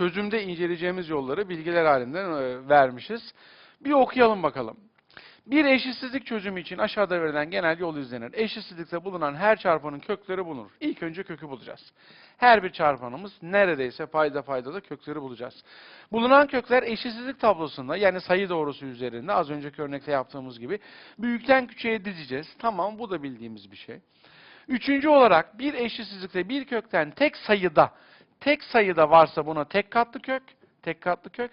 çözümde inceleyeceğimiz yolları bilgiler halinde e, vermişiz. Bir okuyalım bakalım. Bir eşitsizlik çözümü için aşağıda verilen genel yol izlenir. Eşitsizlikte bulunan her çarpanın kökleri bulunur. İlk önce kökü bulacağız. Her bir çarpanımız neredeyse payda faydalı kökleri bulacağız. Bulunan kökler eşitsizlik tablosunda yani sayı doğrusu üzerinde az önceki örnekte yaptığımız gibi büyükten küçüğe dizeceğiz. Tamam bu da bildiğimiz bir şey. Üçüncü olarak bir eşitsizlikte bir kökten tek sayıda tek sayıda varsa buna tek katlı kök, tek katlı kök.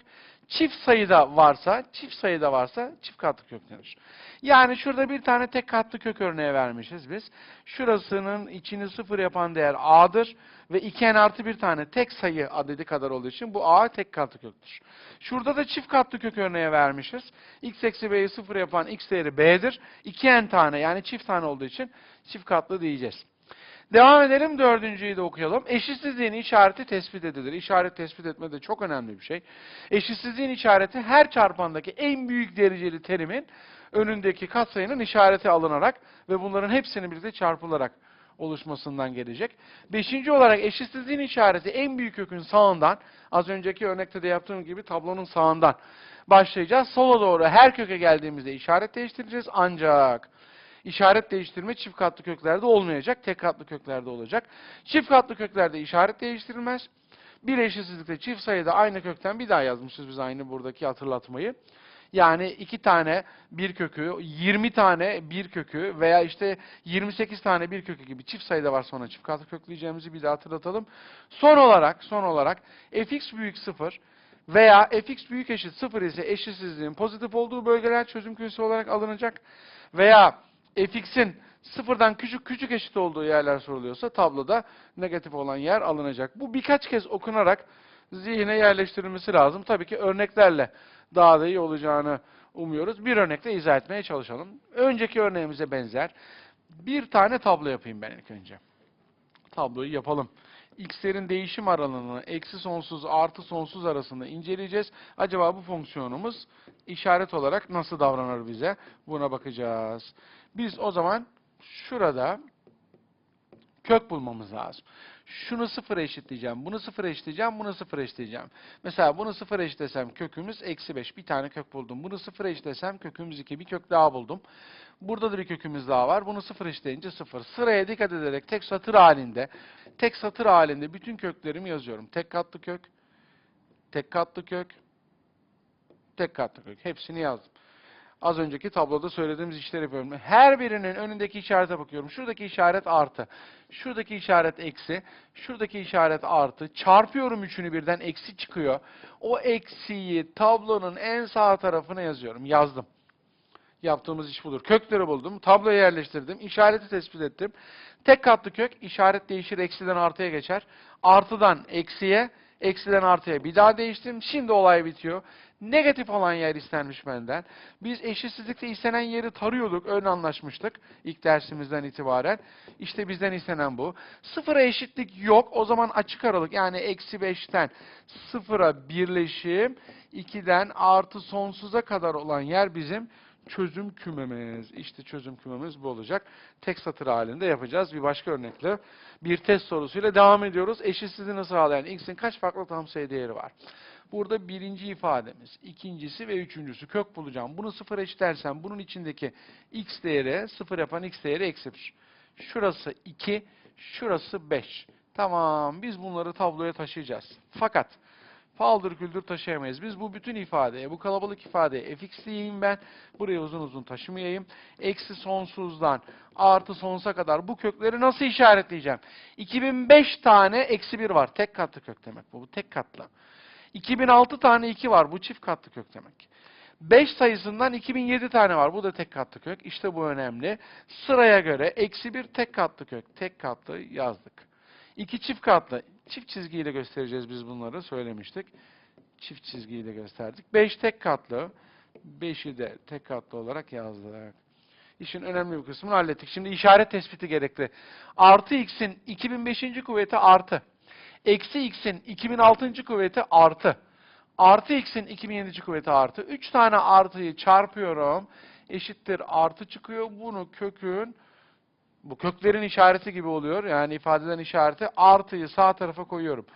Çift sayıda varsa, çift sayıda varsa çift katlı kök denir. Yani şurada bir tane tek katlı kök örneği vermişiz biz. Şurasının içini sıfır yapan değer a'dır ve 2n artı bir tane tek sayı adedi kadar olduğu için bu a tek katlı köktür. Şurada da çift katlı kök örneği vermişiz. x eksi b'yi sıfır yapan x değeri b'dir. 2n tane yani çift tane olduğu için çift katlı diyeceğiz. Devam edelim dördüncüyü de okuyalım. Eşitsizliğin işareti tespit edilir. İşaret tespit etme de çok önemli bir şey. Eşitsizliğin işareti her çarpandaki en büyük dereceli terimin önündeki katsayının işareti alınarak ve bunların hepsinin birlikte çarpılarak oluşmasından gelecek. Beşinci olarak eşitsizliğin işareti en büyük kökün sağından, az önceki örnekte de yaptığım gibi tablonun sağından başlayacağız. Sola doğru her köke geldiğimizde işaret değiştireceğiz ancak işaret değiştirme çift katlı köklerde olmayacak, tek katlı köklerde olacak. Çift katlı köklerde işaret değiştirilmez. Bir eşitsizlikte çift sayıda aynı kökten bir daha yazmışız biz aynı buradaki hatırlatmayı. Yani iki tane bir kökü, 20 tane bir kökü veya işte 28 tane bir kökü gibi çift sayıda varsa ona çift katlı kökleyeceğimizi bir daha hatırlatalım. Son olarak, son olarak fx büyük 0 veya fx büyük eşit 0 ise eşitsizliğin pozitif olduğu bölgeler çözüm kümesi olarak alınacak. Veya fx'in sıfırdan küçük küçük eşit olduğu yerler soruluyorsa tabloda negatif olan yer alınacak. Bu birkaç kez okunarak zihne yerleştirilmesi lazım. Tabii ki örneklerle daha da iyi olacağını umuyoruz. Bir örnekle izah etmeye çalışalım. Önceki örneğimize benzer bir tane tablo yapayım ben ilk önce. Tabloyu yapalım. X'lerin değişim aralığını eksi sonsuz artı sonsuz arasında inceleyeceğiz. Acaba bu fonksiyonumuz işaret olarak nasıl davranır bize? Buna bakacağız. Biz o zaman şurada kök bulmamız lazım. Şunu sıfıra eşitleyeceğim, bunu sıfıra eşitleyeceğim, bunu sıfıra eşitleyeceğim. Mesela bunu sıfıra eşitlesem kökümüz eksi 5. Bir tane kök buldum. Bunu sıfıra eşitlesem kökümüz 2. Bir kök daha buldum. Burada da bir kökümüz daha var. Bunu sıfır eşitleyince sıfır. Sıraya dikkat ederek tek satır halinde, tek satır halinde bütün köklerimi yazıyorum. Tek katlı kök, tek katlı kök, tek katlı kök. Hepsini yazdım. Az önceki tabloda söylediğimiz işleri yapıyorum. Her birinin önündeki işarete bakıyorum. Şuradaki işaret artı. Şuradaki işaret eksi. Şuradaki işaret artı. Çarpıyorum üçünü birden eksi çıkıyor. O eksiyi tablonun en sağ tarafına yazıyorum. Yazdım. Yaptığımız iş budur. Kökleri buldum. Tabloya yerleştirdim. işareti tespit ettim. Tek katlı kök işaret değişir. Eksiden artıya geçer. Artıdan eksiye, eksiden artıya bir daha değiştim. Şimdi olay bitiyor. Negatif olan yer istenmiş benden. Biz eşitsizlikte istenen yeri tarıyorduk. Ön anlaşmıştık ilk dersimizden itibaren. İşte bizden istenen bu. Sıfıra eşitlik yok. O zaman açık aralık yani eksi beşten sıfıra birleşim 2'den artı sonsuza kadar olan yer bizim çözüm kümemiz. İşte çözüm kümemiz bu olacak. Tek satır halinde yapacağız. Bir başka örnekle bir test sorusuyla devam ediyoruz. Eşitsizliğini sağlayan x'in kaç farklı tam sayı değeri var? Burada birinci ifademiz, ikincisi ve üçüncüsü kök bulacağım. Bunu sıfır eşitlersem bunun içindeki x değeri, sıfır yapan x değeri eksi 1. Şurası 2, şurası 5. Tamam, biz bunları tabloya taşıyacağız. Fakat paldır küldür taşıyamayız. Biz bu bütün ifadeye, bu kalabalık ifadeye fx diyeyim ben. Buraya uzun uzun taşımayayım. Eksi sonsuzdan artı sonsuza kadar bu kökleri nasıl işaretleyeceğim? 2005 tane eksi 1 var. Tek katlı kök demek bu. Bu tek katlı. 2006 tane 2 var. Bu çift katlı kök demek. 5 sayısından 2007 tane var. Bu da tek katlı kök. İşte bu önemli. Sıraya göre eksi 1 tek katlı kök. Tek katlı yazdık. 2 çift katlı. Çift çizgiyle göstereceğiz biz bunları. Söylemiştik. Çift çizgiyle gösterdik. 5 tek katlı. 5'i de tek katlı olarak yazdık. İşin önemli bir kısmını hallettik. Şimdi işaret tespiti gerekli. Artı x'in 2005. kuvveti artı. Eksi x'in 2006. kuvveti artı. Artı x'in 2007. kuvveti artı. 3 tane artıyı çarpıyorum. Eşittir artı çıkıyor. Bunu kökün bu köklerin işareti gibi oluyor. Yani ifadeden işareti artıyı sağ tarafa koyuyorum.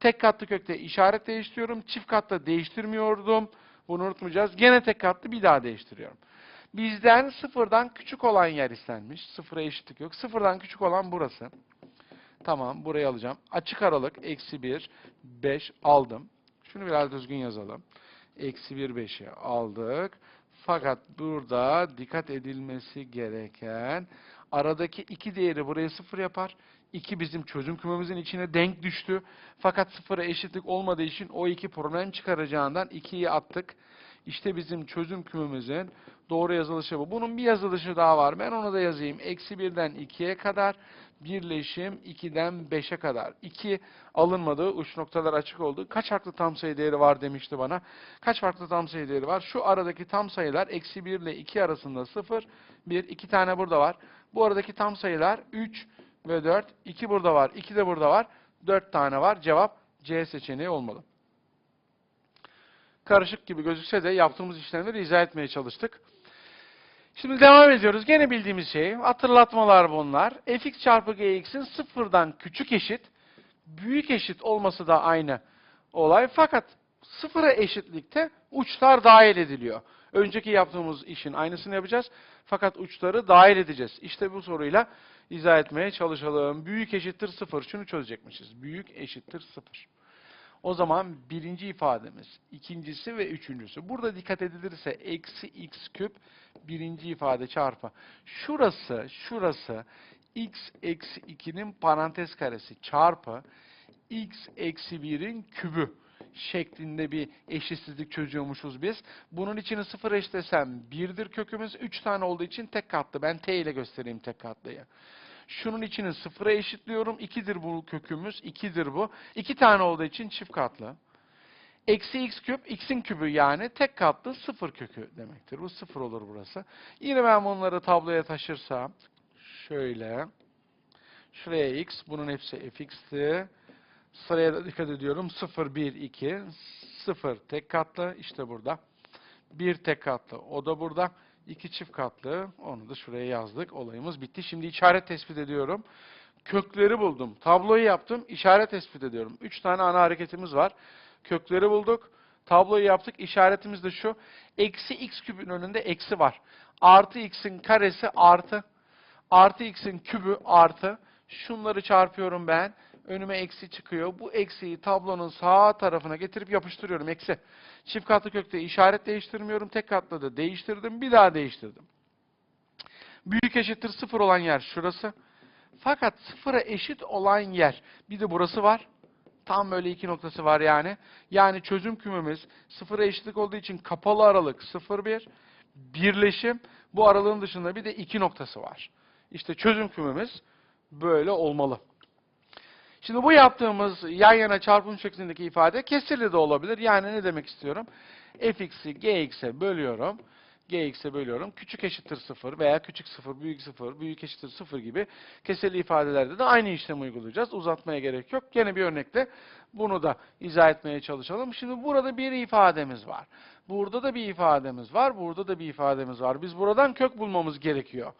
Tek katlı kökte işaret değiştiriyorum. Çift katlı değiştirmiyordum. Bunu unutmayacağız. Gene tek katlı bir daha değiştiriyorum. Bizden sıfırdan küçük olan yer istenmiş. Sıfıra eşitlik yok. Sıfırdan küçük olan burası. Tamam burayı alacağım. Açık aralık eksi 1, 5 aldım. Şunu biraz düzgün yazalım. Eksi 1, 5'i aldık. Fakat burada dikkat edilmesi gereken aradaki iki değeri buraya sıfır yapar. 2 bizim çözüm kümemizin içine denk düştü. Fakat sıfıra eşitlik olmadığı için o iki problem çıkaracağından 2'yi attık. İşte bizim çözüm kümemizin doğru yazılışı bu. Bunun bir yazılışı daha var. Ben onu da yazayım. Eksi 1'den 2'ye kadar birleşim 2'den 5'e kadar. 2 alınmadı. Uç noktalar açık oldu. Kaç farklı tam sayı değeri var demişti bana. Kaç farklı tam sayı değeri var? Şu aradaki tam sayılar eksi 1 ile 2 arasında 0, 1, 2 tane burada var. Bu aradaki tam sayılar 3 ve 4. 2 burada var. 2 de burada var. 4 tane var. Cevap C seçeneği olmalı. Karışık gibi gözükse de yaptığımız işlemleri izah etmeye çalıştık. Şimdi devam ediyoruz. Gene bildiğimiz şey. Hatırlatmalar bunlar. fx çarpı gx'in sıfırdan küçük eşit, büyük eşit olması da aynı olay. Fakat sıfıra eşitlikte uçlar dahil ediliyor. Önceki yaptığımız işin aynısını yapacağız. Fakat uçları dahil edeceğiz. İşte bu soruyla izah etmeye çalışalım. Büyük eşittir sıfır. Şunu çözecekmişiz. Büyük eşittir sıfır. O zaman birinci ifademiz, ikincisi ve üçüncüsü. Burada dikkat edilirse eksi x küp birinci ifade çarpı. Şurası, şurası x eksi 2'nin parantez karesi çarpı x eksi 1'in kübü şeklinde bir eşitsizlik çözüyormuşuz biz. Bunun içini sıfır eşitlesem 1'dir kökümüz. 3 tane olduğu için tek katlı. Ben t ile göstereyim tek katlıyı. Şunun içini sıfıra eşitliyorum. 2'dir bu kökümüz. 2'dir bu. 2 tane olduğu için çift katlı. Eksi x küp, x'in kübü yani tek katlı sıfır kökü demektir. Bu sıfır olur burası. Yine ben bunları tabloya taşırsam şöyle şuraya x, bunun hepsi fx'ti. Sıraya da dikkat ediyorum. 0, 1, 2, 0 tek katlı işte burada. 1 tek katlı o da burada. 2 çift katlı onu da şuraya yazdık. Olayımız bitti. Şimdi işaret tespit ediyorum. Kökleri buldum. Tabloyu yaptım. işaret tespit ediyorum. 3 tane ana hareketimiz var. Kökleri bulduk. Tabloyu yaptık. İşaretimiz de şu. Eksi x küpün önünde eksi var. Artı x'in karesi artı. Artı x'in kübü artı. Şunları çarpıyorum ben. Önüme eksi çıkıyor. Bu eksiyi tablonun sağ tarafına getirip yapıştırıyorum. Eksi. Çift katlı kökte işaret değiştirmiyorum. Tek katlı da değiştirdim. Bir daha değiştirdim. Büyük eşittir sıfır olan yer şurası. Fakat sıfıra eşit olan yer bir de burası var. Tam böyle iki noktası var yani. Yani çözüm kümemiz sıfıra eşitlik olduğu için kapalı aralık 0,1. Birleşim bu aralığın dışında bir de iki noktası var. İşte çözüm kümemiz böyle olmalı. Şimdi bu yaptığımız yan yana çarpım şeklindeki ifade kesirli de olabilir. Yani ne demek istiyorum? fx'i gx'e bölüyorum. gx'e bölüyorum. Küçük eşittir 0 veya küçük 0, büyük 0, büyük eşittir 0 gibi kesirli ifadelerde de aynı işlemi uygulayacağız. Uzatmaya gerek yok. Gene bir örnekle bunu da izah etmeye çalışalım. Şimdi burada bir ifademiz var. Burada da bir ifademiz var. Burada da bir ifademiz var. Biz buradan kök bulmamız gerekiyor.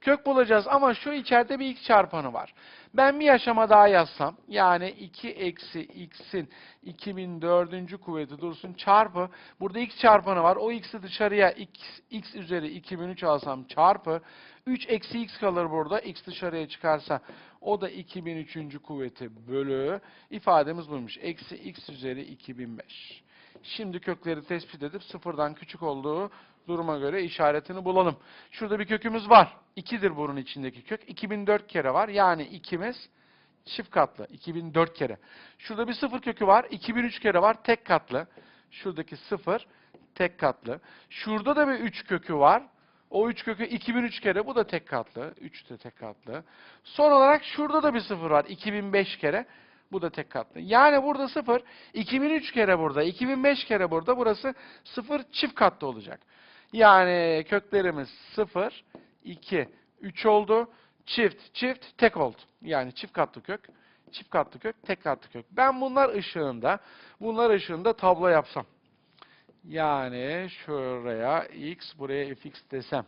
Kök bulacağız ama şu içeride bir x çarpanı var. Ben bir aşama daha yazsam, yani 2 eksi x'in 2004. kuvveti dursun çarpı, burada x çarpanı var, o x'i dışarıya x, x üzeri 2003 alsam çarpı, 3 eksi x kalır burada, x dışarıya çıkarsa o da 2003. kuvveti bölü, ifademiz buymuş, eksi x üzeri 2005. Şimdi kökleri tespit edip sıfırdan küçük olduğu duruma göre işaretini bulalım. Şurada bir kökümüz var. 2'dir bunun içindeki kök. 2004 kere var. Yani ikimiz çift katlı. 2004 kere. Şurada bir sıfır kökü var. 2003 kere var. Tek katlı. Şuradaki sıfır tek katlı. Şurada da bir 3 kökü var. O 3 kökü 2003 kere. Bu da tek katlı. 3 de tek katlı. Son olarak şurada da bir sıfır var. 2005 kere. Bu da tek katlı. Yani burada 0, 2003 kere burada, 2005 kere burada. Burası 0 çift katlı olacak. Yani köklerimiz 0, 2, 3 oldu. Çift, çift, tek oldu. Yani çift katlı kök, çift katlı kök, tek katlı kök. Ben bunlar ışığında, bunlar ışığında tablo yapsam. Yani şuraya x, buraya fx desem.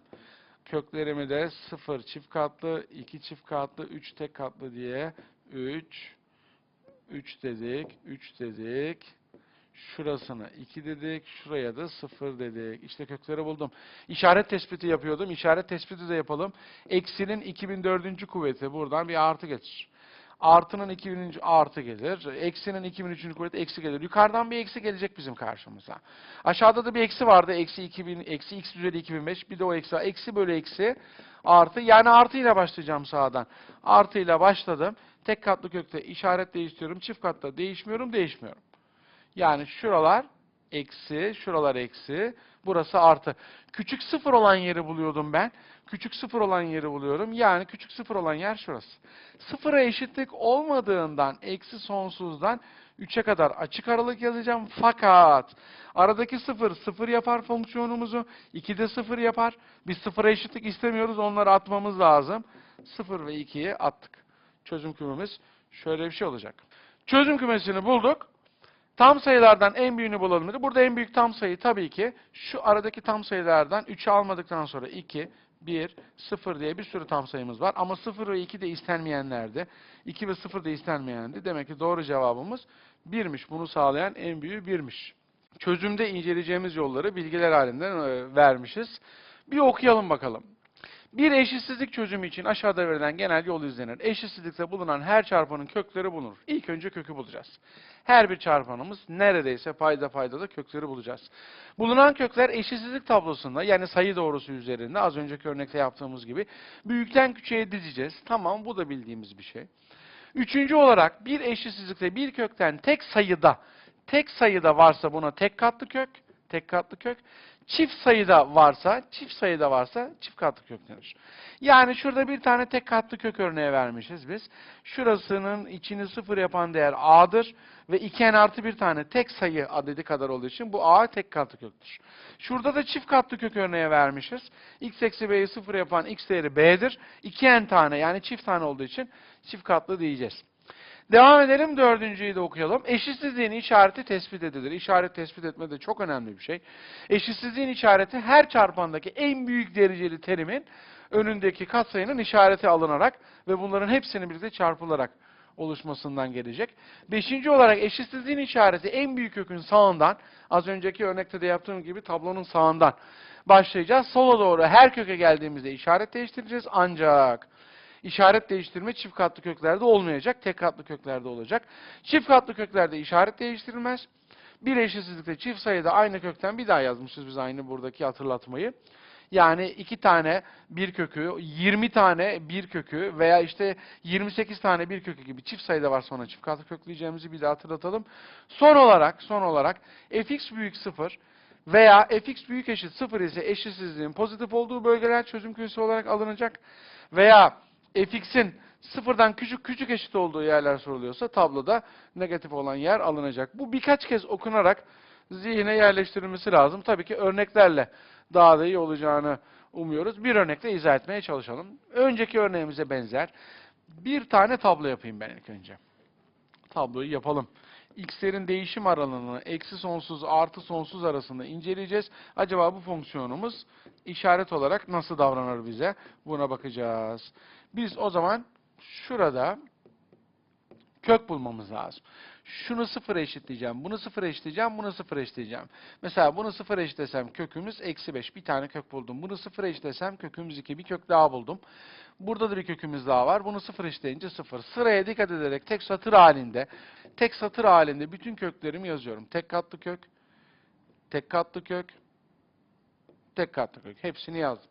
Köklerimi de 0 çift katlı, 2 çift katlı, 3 tek katlı diye 3, 3 dedik, 3 dedik. Şurasına 2 dedik, şuraya da 0 dedik. İşte kökleri buldum. İşaret tespiti yapıyordum. İşaret tespiti de yapalım. Eksinin 2004. kuvveti buradan bir artı getir. Artının 2000. artı gelir. Eksinin 2003. kuvveti eksi gelir. Yukarıdan bir eksi gelecek bizim karşımıza. Aşağıda da bir eksi vardı. Eksi 2000, eksi x üzeri 2005. Bir de o eksi var. Eksi bölü eksi artı. Yani artıyla başlayacağım sağdan. Artıyla başladım. Tek katlı kökte işaret değiştiriyorum. Çift katta değişmiyorum, değişmiyorum. Yani şuralar eksi, şuralar eksi, burası artı. Küçük sıfır olan yeri buluyordum ben. Küçük sıfır olan yeri buluyorum. Yani küçük sıfır olan yer şurası. Sıfıra eşitlik olmadığından, eksi sonsuzdan 3'e kadar açık aralık yazacağım. Fakat aradaki sıfır, sıfır yapar fonksiyonumuzu. 2'de sıfır yapar. Biz sıfıra eşitlik istemiyoruz. Onları atmamız lazım. 0 ve 2'yi attık. Çözüm kümemiz şöyle bir şey olacak. Çözüm kümesini bulduk. Tam sayılardan en büyüğünü bulalım dedi. Burada en büyük tam sayı tabii ki şu aradaki tam sayılardan 3'ü almadıktan sonra 2, 1, 0 diye bir sürü tam sayımız var. Ama 0 ve 2 de istenmeyenlerdi. 2 ve 0 da istenmeyendi. Demek ki doğru cevabımız 1'miş. Bunu sağlayan en büyüğü 1'miş. Çözümde inceleyeceğimiz yolları bilgiler halinde e, vermişiz. Bir okuyalım bakalım. Bir eşitsizlik çözümü için aşağıda verilen genel yol izlenir. Eşitsizlikte bulunan her çarpanın kökleri bulunur. İlk önce kökü bulacağız. Her bir çarpanımız neredeyse payda payda da kökleri bulacağız. Bulunan kökler eşitsizlik tablosunda yani sayı doğrusu üzerinde az önceki örnekte yaptığımız gibi büyükten küçüğe dizeceğiz. Tamam bu da bildiğimiz bir şey. Üçüncü olarak bir eşitsizlikte bir kökten tek sayıda tek sayıda varsa buna tek katlı kök, tek katlı kök. Çift sayıda varsa, çift sayıda varsa çift katlı kök denir. Yani şurada bir tane tek katlı kök örneği vermişiz biz. Şurasının içini sıfır yapan değer a'dır ve 2n artı bir tane tek sayı adedi kadar olduğu için bu a tek katlı köktür. Şurada da çift katlı kök örneği vermişiz. x eksi b'yi sıfır yapan x değeri b'dir. 2n tane yani çift tane olduğu için çift katlı diyeceğiz. Devam edelim dördüncüyü de okuyalım. Eşitsizliğin işareti tespit edilir. İşaret tespit etme de çok önemli bir şey. Eşitsizliğin işareti her çarpandaki en büyük dereceli terimin önündeki katsayının işareti alınarak ve bunların hepsinin birlikte çarpılarak oluşmasından gelecek. Beşinci olarak eşitsizliğin işareti en büyük kökün sağından, az önceki örnekte de yaptığım gibi tablonun sağından başlayacağız. Sola doğru her köke geldiğimizde işaret değiştireceğiz ancak işaret değiştirme çift katlı köklerde olmayacak, tek katlı köklerde olacak. Çift katlı köklerde işaret değiştirilmez. Bir eşitsizlikte çift sayıda aynı kökten bir daha yazmışız biz aynı buradaki hatırlatmayı. Yani iki tane bir kökü, 20 tane bir kökü veya işte 28 tane bir kökü gibi çift sayıda varsa ona çift katlı kökleyeceğimizi bir daha hatırlatalım. Son olarak, son olarak fx büyük 0 veya fx büyük eşit 0 ise eşitsizliğin pozitif olduğu bölgeler çözüm kümesi olarak alınacak. Veya fx'in sıfırdan küçük küçük eşit olduğu yerler soruluyorsa tabloda negatif olan yer alınacak. Bu birkaç kez okunarak zihne yerleştirilmesi lazım. Tabii ki örneklerle daha da iyi olacağını umuyoruz. Bir örnekle izah etmeye çalışalım. Önceki örneğimize benzer bir tane tablo yapayım ben ilk önce. Tabloyu yapalım. X'lerin değişim aralığını eksi sonsuz artı sonsuz arasında inceleyeceğiz. Acaba bu fonksiyonumuz işaret olarak nasıl davranır bize? Buna bakacağız. Biz o zaman şurada kök bulmamız lazım. Şunu sıfır eşitleyeceğim, bunu sıfır eşitleyeceğim, bunu sıfır eşitleyeceğim. Mesela bunu sıfır eşitlesem kökümüz eksi 5. Bir tane kök buldum. Bunu sıfır eşitlesem kökümüz 2. Bir kök daha buldum. Burada da bir kökümüz daha var. Bunu sıfır eşitleyince sıfır. Sıraya dikkat ederek tek satır halinde, tek satır halinde bütün köklerimi yazıyorum. Tek katlı kök, tek katlı kök, tek katlı kök. Hepsini yazdım.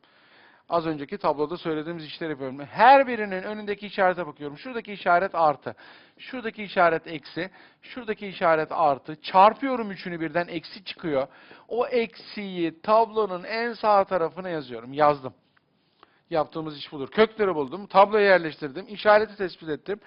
Az önceki tabloda söylediğimiz işleri yapıyorum. Her birinin önündeki işarete bakıyorum. Şuradaki işaret artı. Şuradaki işaret eksi. Şuradaki işaret artı. Çarpıyorum üçünü birden eksi çıkıyor. O eksiyi tablonun en sağ tarafına yazıyorum. Yazdım. Yaptığımız iş budur. Kökleri buldum. Tabloya yerleştirdim. işareti tespit ettim.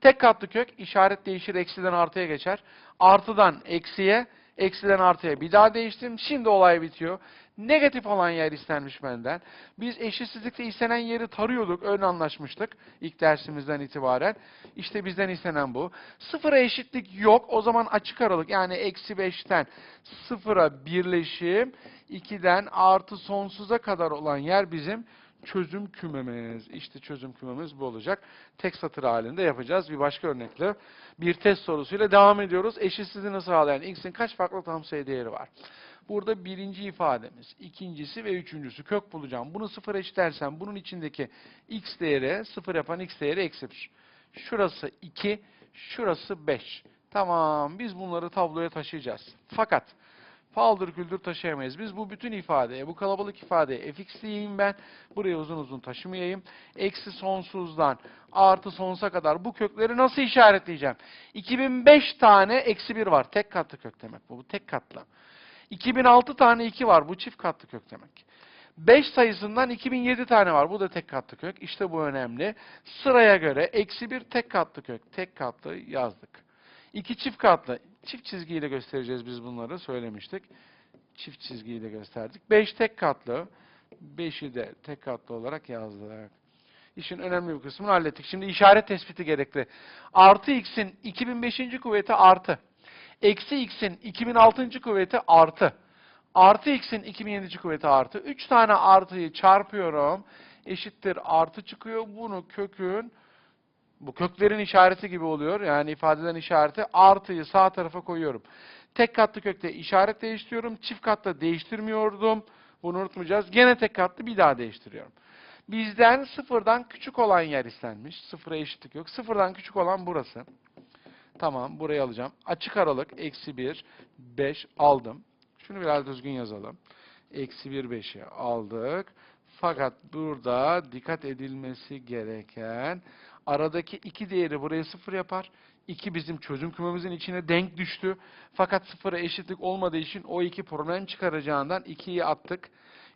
Tek katlı kök işaret değişir. Eksiden artıya geçer. Artıdan eksiye, eksiden artıya bir daha değiştim. Şimdi olay bitiyor. Negatif olan yer istenmiş benden. Biz eşitsizlikte istenen yeri tarıyorduk. Ön anlaşmıştık ilk dersimizden itibaren. İşte bizden istenen bu. Sıfıra eşitlik yok. O zaman açık aralık yani eksi 5'ten sıfıra birleşim 2'den artı sonsuza kadar olan yer bizim çözüm kümemiz. İşte çözüm kümemiz bu olacak. Tek satır halinde yapacağız. Bir başka örnekle bir test sorusuyla devam ediyoruz. Eşitsizliğini sağlayan x'in kaç farklı tam sayı değeri var? Burada birinci ifademiz, ikincisi ve üçüncüsü kök bulacağım. Bunu sıfır eşitlersem bunun içindeki x değeri, sıfır yapan x değeri eksi 1. Şurası 2, şurası 5. Tamam, biz bunları tabloya taşıyacağız. Fakat paldır küldür taşıyamayız. Biz bu bütün ifadeye, bu kalabalık ifadeye fx ben. Buraya uzun uzun taşımayayım. Eksi sonsuzdan artı sonsuza kadar bu kökleri nasıl işaretleyeceğim? 2005 tane eksi 1 var. Tek katlı kök demek bu. Bu tek katlı. 2006 tane 2 var. Bu çift katlı kök demek. 5 sayısından 2007 tane var. Bu da tek katlı kök. İşte bu önemli. Sıraya göre eksi 1 tek katlı kök. Tek katlı yazdık. 2 çift katlı. Çift çizgiyle göstereceğiz biz bunları. Söylemiştik. Çift çizgiyle gösterdik. 5 tek katlı. 5'i de tek katlı olarak yazdık. İşin önemli bir kısmını hallettik. Şimdi işaret tespiti gerekli. Artı x'in 2005. kuvveti artı. Eksi x'in 2006. kuvveti artı. Artı x'in 2007. kuvveti artı. 3 tane artıyı çarpıyorum. Eşittir artı çıkıyor. Bunu kökün bu köklerin işareti gibi oluyor. Yani ifadeden işareti artıyı sağ tarafa koyuyorum. Tek katlı kökte işaret değiştiriyorum. Çift katlı değiştirmiyordum. Bunu unutmayacağız. Gene tek katlı bir daha değiştiriyorum. Bizden sıfırdan küçük olan yer istenmiş. Sıfıra eşitlik yok. Sıfırdan küçük olan burası. Tamam burayı alacağım. Açık aralık eksi 1, 5 aldım. Şunu biraz düzgün yazalım. Eksi 1, 5'i aldık. Fakat burada dikkat edilmesi gereken aradaki iki değeri buraya sıfır yapar. 2 bizim çözüm kümemizin içine denk düştü. Fakat sıfıra eşitlik olmadığı için o iki problem çıkaracağından 2'yi attık.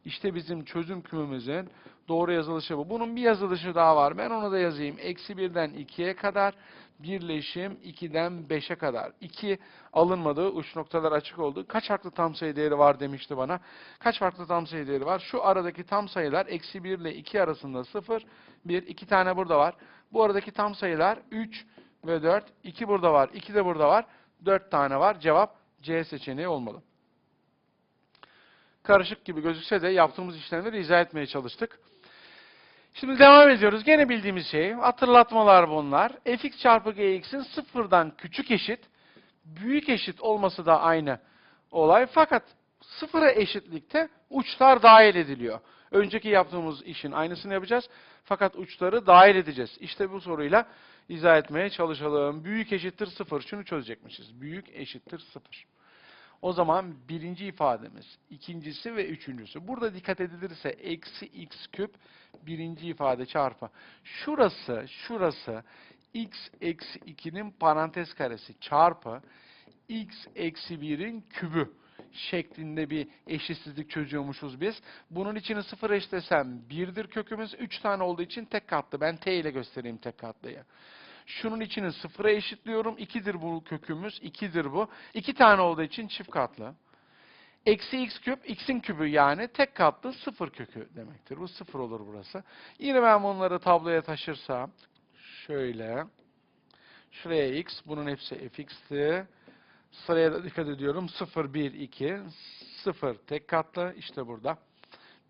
İşte bizim çözüm kümemizin doğru yazılışı bu. Bunun bir yazılışı daha var. Ben onu da yazayım. Eksi 1'den 2'ye kadar birleşim 2'den 5'e kadar. 2 alınmadı. Uç noktalar açık oldu. Kaç farklı tam sayı değeri var demişti bana. Kaç farklı tam sayı değeri var? Şu aradaki tam sayılar eksi 1 ile 2 arasında 0, 1, 2 tane burada var. Bu aradaki tam sayılar 3 ve 4. 2 burada var. 2 de burada var. 4 tane var. Cevap C seçeneği olmalı. Karışık gibi gözükse de yaptığımız işlemleri izah etmeye çalıştık. Şimdi devam ediyoruz. Gene bildiğimiz şey. Hatırlatmalar bunlar. fx çarpı gx'in sıfırdan küçük eşit, büyük eşit olması da aynı olay. Fakat sıfıra eşitlikte uçlar dahil ediliyor. Önceki yaptığımız işin aynısını yapacağız. Fakat uçları dahil edeceğiz. İşte bu soruyla izah etmeye çalışalım. Büyük eşittir sıfır. Şunu çözecekmişiz. Büyük eşittir sıfır. O zaman birinci ifademiz, ikincisi ve üçüncüsü. Burada dikkat edilirse eksi x küp birinci ifade çarpı. Şurası, şurası x eksi 2'nin parantez karesi çarpı x eksi 1'in kübü şeklinde bir eşitsizlik çözüyormuşuz biz. Bunun içini sıfır eşitlesem 1'dir kökümüz. 3 tane olduğu için tek katlı. Ben t ile göstereyim tek katlıyı. Şunun içini sıfıra eşitliyorum. 2'dir bu kökümüz. 2'dir bu. 2 tane olduğu için çift katlı. Eksi x küp, x'in kübü yani tek katlı sıfır kökü demektir. Bu sıfır olur burası. Yine ben bunları tabloya taşırsam şöyle şuraya x, bunun hepsi fx'ti. Sıraya da dikkat ediyorum. 0, 1, 2, 0 tek katlı işte burada.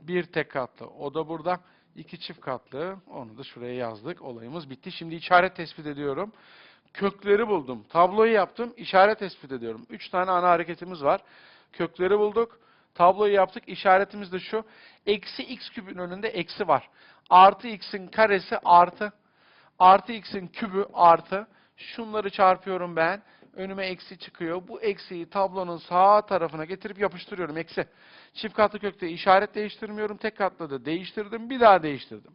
1 tek katlı o da burada. 2 çift katlı onu da şuraya yazdık. Olayımız bitti. Şimdi işaret tespit ediyorum. Kökleri buldum. Tabloyu yaptım. işaret tespit ediyorum. 3 tane ana hareketimiz var. Kökleri bulduk. Tabloyu yaptık. İşaretimiz de şu. Eksi x kübün önünde eksi var. Artı x'in karesi artı. Artı x'in kübü artı. Şunları çarpıyorum ben. Önüme eksi çıkıyor. Bu eksiyi tablonun sağ tarafına getirip yapıştırıyorum. Eksi. Çift katlı kökte işaret değiştirmiyorum. Tek katlı da değiştirdim. Bir daha değiştirdim.